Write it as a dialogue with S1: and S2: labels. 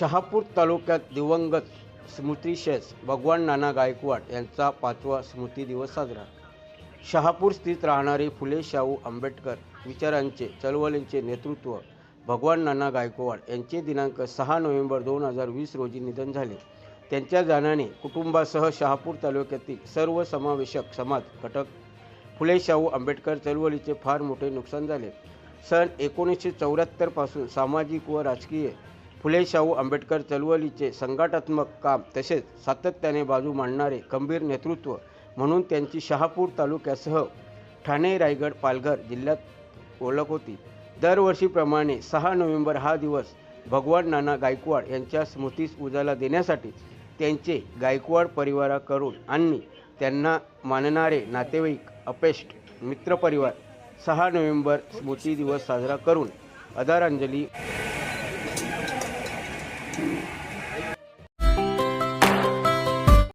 S1: शहापूर तालुक्यात दिवंगत स्मृतिशेष भगवान नाना गायकवाड यांचा पाचवा स्मृती दिवस साजरा. शहापूर स्थित राहणारे फुले शाहू आंबेडकर विचारांचे चळवळींचे नेतृत्व भगवान नाना गायकवाड यांचे दिनांक सहा नोव्हेंबर दोन हजार वीस रोजी निधन झाले. त्यांच्या जाण्याने कुटुंबासह शहापूर तालुक्यातील सर्व समावेशक समाज घटक फुले शाहू आंबेडकर चळवळीचे फार मोठे नुकसान झाले. सन एकोणीसशे चौऱ्याहत्तरपासून सामाजिक व राजकीय फुले शाहू आंबेडकर चळवळीचे संघटनात्मक काम तसेच सातत्याने बाजू मांडणारे खंबीर नेतृत्व म्हणून त्यांची शहापूर तालुक्यासह ठाणे रायगड पालघर जिल्ह्यात ओळख होती. दरवर्षीप्रमाणे सहा नोव्हेंबर हा दिवस भगवान नाना गायकवाड यांच्या स्मृतीस उजाला देण्यासाठी त्यांचे गायकवाड परिवाराकडून आणि त्यांना मानणारे नातेवाईक अपेष्ट मित्रपरिवार सहा नोव्हेंबर स्मृती दिवस साजरा करून आदरांजली you.